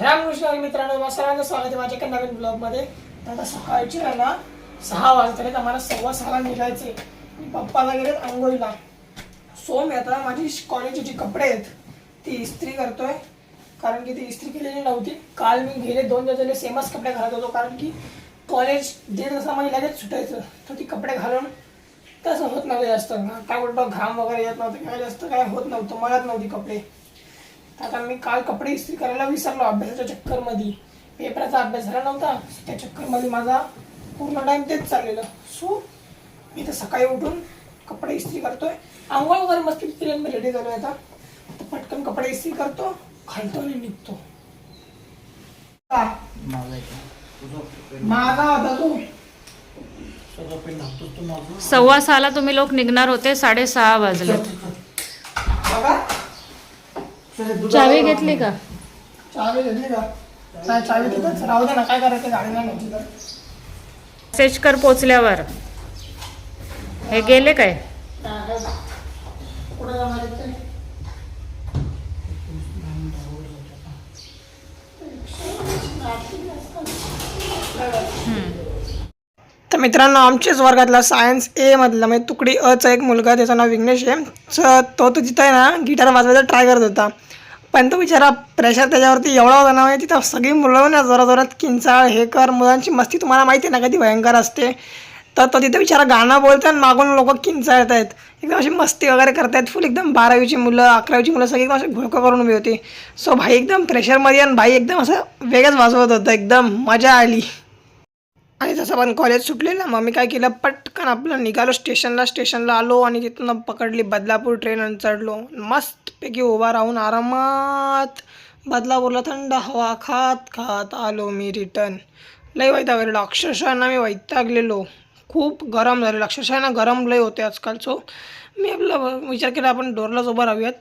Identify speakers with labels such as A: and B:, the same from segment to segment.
A: रामकृष्ण मित्रांनो सर्वांचं स्वागत आहे माझ्या एका नवीन ब्लॉगमध्ये. आता सकाळचे आहे ना सहा वाजता आम्हाला सव्वा सहाला निघायचे पप्पाला गेले आंघोळीला. सोम मी आता माझी कॉलेजचे जे कपडे आहेत ती इस्त्री करतोय. कारण की ती इस्त्री केलेली नव्हती. काल मी गेले दोन दिवस झाले सेमच कपडे घालत होतो कारण की कॉलेज दीड तासामध्ये लगेच सुटायचं. तर ती कपडे घालून तसं होत नव्हतं जास्त. काय बोलतो घाम वगैरे येत नव्हतं काय जास्त काय होत नव्हतं मळत नव्हती कपडे. आता मी काल कपडे इस्त्री करायला विसरलो अभ्यासाच्या चक्करमध्ये. पेपराचा अभ्यास झाला नव्हता त्या चक्करमध्ये माझा पूर्ण टाइम तेच चाललेलं. सो मी तर सकाळी उठून कपडे इस्त्री करतोय. आंघोळ वगैरे मस्त केली मी रेडी झालो आता पटकन कपडे इस्त्री करतो घालतो आणि निघतो? माझा होता तू.
B: सव्वा सहाला तुम्ही लोक निघणार होते साडेसहा वाजले. चावी घेतली का?
A: चावी घेतली का? नाही चावी तिथंच राहू दे ना काय करायचं? गाडी नाही नव्हती तर.
B: सेचकर पोचल्यावर. हे गेले काय?
A: कुठं जाणार आहेत ते? तर मित्रांनो आमच्याच वर्गातला सायन्स ए मधला म्हणजे तुकडी अचा एक मुलगा त्याचं नाव विघ्नेश आहे. तर तो तो तिथं आहे ना गिटार वाजवायचा ट्राय करत होता. पण तो बिचारा प्रेशर त्याच्यावरती एवढा होता ना म्हणजे तिथं सगळी मुलं ना जोराजोरात जोरात किंचाळ हे कर मुलांची मस्ती तुम्हाला माहिती आहे ना कधी भयंकर असते. तर तो तिथे बिचारा गाणं बोलतो आणि मागून लोक किंचाळत आहेत एकदम अशी मस्ती वगैरे करतायत फुल एकदम बारावीची मुलं अकरावीची मुलं सगळी एकदम अशी घोकं करून उभी होती. सो भाई एकदम प्रेशरमध्ये आणि भाई एकदम असं वेगळंच वाजवत होतं एकदम मजा आली. आणि जसं पण कॉलेज सुटलेलं मग मी काय केलं पटकन आपलं निघालो स्टेशनला स्टेशनला आलो आणि तिथून पकडली बदलापूर ट्रेन आणि चढलो. मस्तपैकी उभा राहून आरामात बदलापूरला थंड हवा खात खात आलो मी रिटर्न लई वैतागलेलो अक्षरशः ना मी वैतागलेलो खूप गरम झालेलं. अक्षरशः ना गरम लय होते आजकाल सो मी आपला विचार केला आपण डोरलाच उभं राहूयात.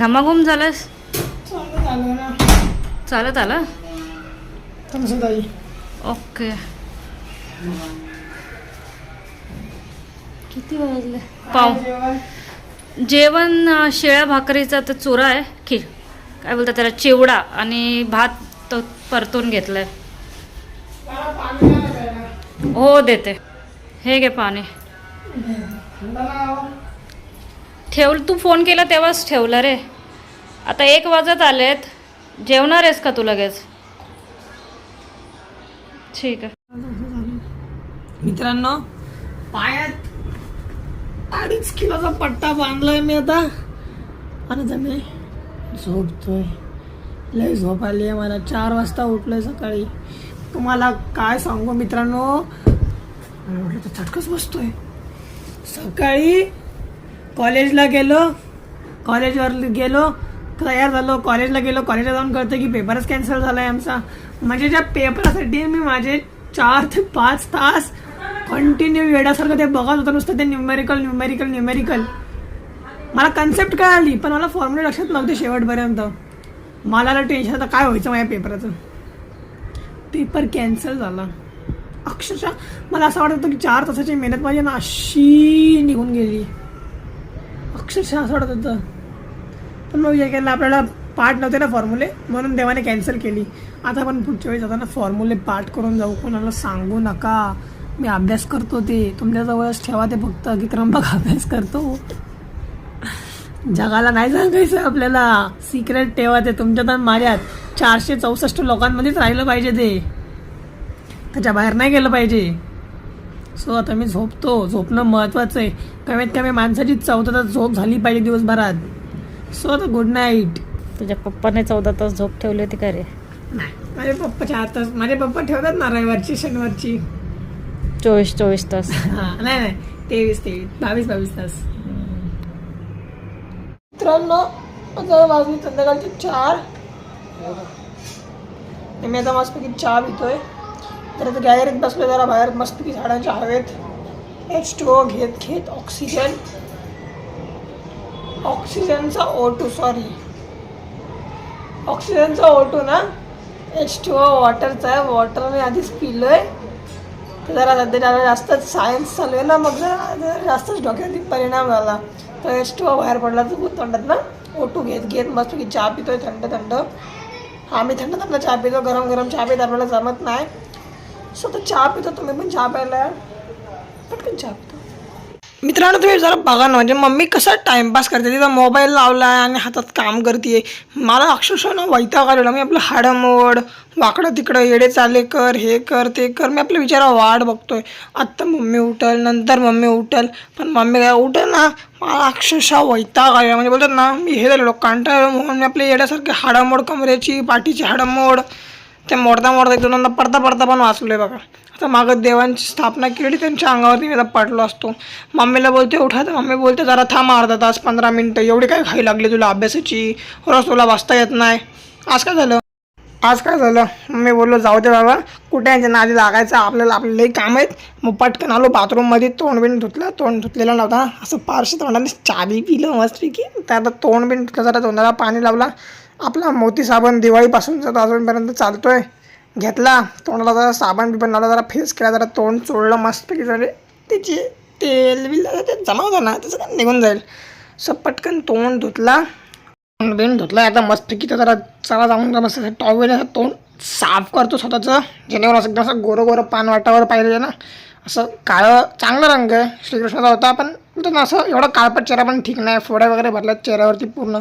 B: घामाघूम झालंस?
A: ना.
B: चालत आलं?
A: तुमचं ताई.
B: ओके. किती वाजले? पाव.
A: जेवण?
B: शिळ्या भाकरीचा तर चुरा आहे खीर. काय बोलतात त्याला? चिवडा आणि भात तो परतून घेतलाय. हो देते. हे घे पाणी. ठेव तू फोन केला तेव्हाच ठेवलं रे. आता एक वाजत आलेत. जेवणार आहेस का तू लगेच? ठीक आहे.
A: मित्रांनो पायात अडीच किलोचा पट्टा बांधलाय मी आता. आणि जमे झोपतोय. लय झोप आली आहे मला. चार वाजता उठलोय सकाळी. तुम्हाला काय सांगू मित्रांनो? म्हटलं तर चटकच बसतोय. सकाळी कॉलेजला गेलो कॉलेजवर गेलो तयार झालो कॉलेजला गेलो कॉलेजला जाऊन कळतं की पेपरच कॅन्सल झाला आहे आमचा. म्हणजे ज्या पेपरासाठी मी माझे चार ते पाच तास कंटिन्यू वेळासारखं ते बघत होतं नुसतं ते न्यूमेरिकल न्यूमेरिकल न्यूमेरिकल मला कन्सेप्ट कळाली पण मला फॉर्म्युला लक्षात नव्हते शेवटपर्यंत. मला टेन्शन आता काय व्हायचं माझ्या पेपराचं? पेपर कॅन्सल झाला. अक्षरशः मला असं वाटत होतं की चार तासाची मेहनत माझी ना अशी निघून गेली. अक्षरशः असं वाटत होतं. पण मग विचार केला आपल्याला पाठ नव्हते ना फॉर्म्युले म्हणून देवाने कॅन्सल केली. आता आपण पुढच्या वेळी जाताना फॉर्म्युले पाठ करून जाऊ. कोणाला सांगू नका. मी अभ्यास करतो ते. तुमच्याजवळच ठेवा ते फक्त. की त्र्यंबक अभ्यास करतो. जगाला नाही सांगायचं आपल्याला. सिक्रेट ठेवा ते. तुमच्यात आणि माझ्यात चारशे चौसष्ट लोकांमध्येच राहिलं पाहिजे ते. त्याच्या बाहेर नाही गेलं पाहिजे. सो आता मी झोपतो. झोपणं महत्त्वाचं आहे. कमीत कमी माणसाची चौदा तास झोप झाली पाहिजे दिवसभरात. सो आता गुड नाईट
B: तुझ्या पप्पाने चौदा तास झोप ठेवली होती का रे?
A: नाही. माझे पप्पा चार तास माझे पप्पा ठेवतात ना रविवारची शनिवारची.
B: चोवीस चोवीस तास.
A: हा नाही नाही. तेवीस तेवीस. बावीस बावीस तास. मित्रांनो आता वाजली संध्याकाळचे चार. मी आता मस्तपैकी चहा पितोय. तर आता गॅलरीत बसलो जरा बाहेर. मस्तपैकी झाडांच्या हवेत. एच टू ओ घेत घेत ऑक्सिजन ऑक्सिजनचा ओ टू सॉरी ऑक्सिजनचा ओ टू ना एच टू ओ वॉटरचा आहे. वॉटर मी आधीच पिलोय. तर जरा सध्या जास्तच सायन्स चालू आहे ना. मग जरा जरा जास्तच डोक्यावरती परिणाम झाला. तर एच टू ओ बाहेर पडला तर थंडात ना. ओटू घेत घेत मस्त की चहा पितोय थंड थंड. हा मी थंड थंड चहा पितो. गरम गरम चहा पित आपल्याला जमत नाही. स्वतः चहा पितो तुम्ही पण चहा प्यायला पटकन चहा पितो. मित्रांनो तुम्ही जरा बघा ना म्हणजे मम्मी कसा टाइमपास करते तिचा मोबाईल लावला आहे आणि हातात काम करते मला अक्षरशः ना वैताग आलेला मी आपलं हाडमोड वाकडं तिकडं येडे चाले कर हे कर ते कर मी आपल्या विचारा वाट बघतोय. आत्ता मम्मी उठल नंतर मम्मी उठल पण मम्मी काय उठल ना मला अक्षरशः वैताग आलेला. म्हणजे बोलतात ना मी हे झालेलो कंटाळ म्हणून मी आपल्या येड्यासारखे हाडमोड कमरेची पाठीची हाडमोड ते मोडता मोडता इथून दोनदा पडता पडता पण वाचलोय बघा. आता मागं देवांची स्थापना केली त्यांच्या अंगावरती मी आता पडलो असतो. मम्मीला बोलते उठा तर मम्मी बोलते जरा थांब अर्धा तास पंधरा मिनटं एवढी काय खाई लागली तुला अभ्यासाची? रोज तुला वाचता येत नाही. आज काय झालं? आज काय झालं? मम्मी बोललो जाऊ दे बाबा कुठे यांच्या नादी लागायचं आपल्याला आपले लई काम आहेत. मग पटकन आलो बाथरूममध्ये तोंड बिन धुतलं तोंड धुतलेलं नव्हता. असं पारशी तोंडाने चाबी पिलं मस्तपैकी. तर आता तोंड बिन धुतलं जरा तोंडाला पाणी लावला. आपला मोती साबण दिवाळीपासून जर अजूनपर्यंत चालतो आहे घेतला तोंडाला जरा साबण बिबण लावला जरा फेस केला जरा तोंड चोळलं मस्तपैकी जरा त्याची तेल बिल ते जमा होतं ना त्याचं काय निघून जाईल. सो पटकन तोंड धुतला तोंड बिन धुतला आता मस्तपैकी तर जरा चला जाऊन का मस्त टॉवेल तोंड साफ करतो स्वतःचं जेणेकरून असं एकदम असं गोरं गोरं पान वाटावर पाहिजे ना. असं काळं चांगला रंग आहे. श्रीकृष्णाचा होता पण तो असं एवढा काळपट चेहरा पण ठीक नाही. फोड्या वगैरे भरल्या चेहऱ्यावरती पूर्ण.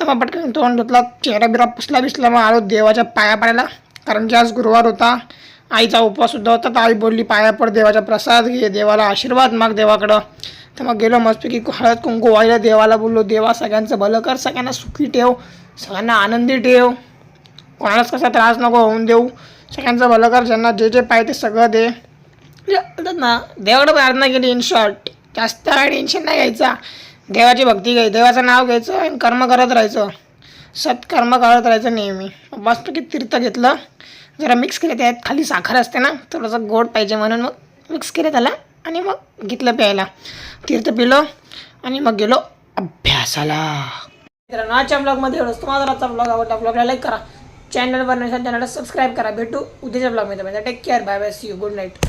A: तर मग पटकन तोंड धुतला चेहरा बिरा पुसला बिसला मग आलो देवाच्या पाया पडायला. कारण की आज गुरुवार होता. आईचा उपवाससुद्धा होता तर आई बोलली पाया पड देवाचा प्रसाद घे देवाला आशीर्वाद माग देवाकडं. तर मग गेलो मस्तपैकी हळद कुंकू व्हायला देवाला बोललो देवा सगळ्यांचं भलं कर सगळ्यांना सुखी ठेव सगळ्यांना आनंदी ठेव. कोणालाच कसा त्रास नको होऊन देऊ. सगळ्यांचं भलं कर ज्यांना जे जे पाहिजे ते सगळं दे. म्हणजे ना देवाकडे प्रार्थना केली इन शॉर्ट जास्त काय टेन्शन नाही घ्यायचा. देवाची भक्ती घ्यायची देवाचं नाव घ्यायचं आणि कर्म करत राहायचं. सत्कर्म करत राहायचं नेहमी. मस्तपैकी तीर्थ घेतलं. जरा मिक्स केलं त्यात खाली साखर असते ना थोडंसं गोड पाहिजे म्हणून मग मिक्स केलं त्याला आणि मग घेतलं प्यायला. तीर्थ पिलो आणि मग गेलो अभ्यासाला. मित्रांनो आजच्या ब्लॉगमध्ये एवढंच. तुम्हाला आजचा ब्लॉग आवडला ब्लॉगला लाईक करा. चॅनलवर नसेल चॅनलला सबस्क्राईब करा. भेटू उद्याच्या ब्लॉगमध्ये take care bye bye see you good night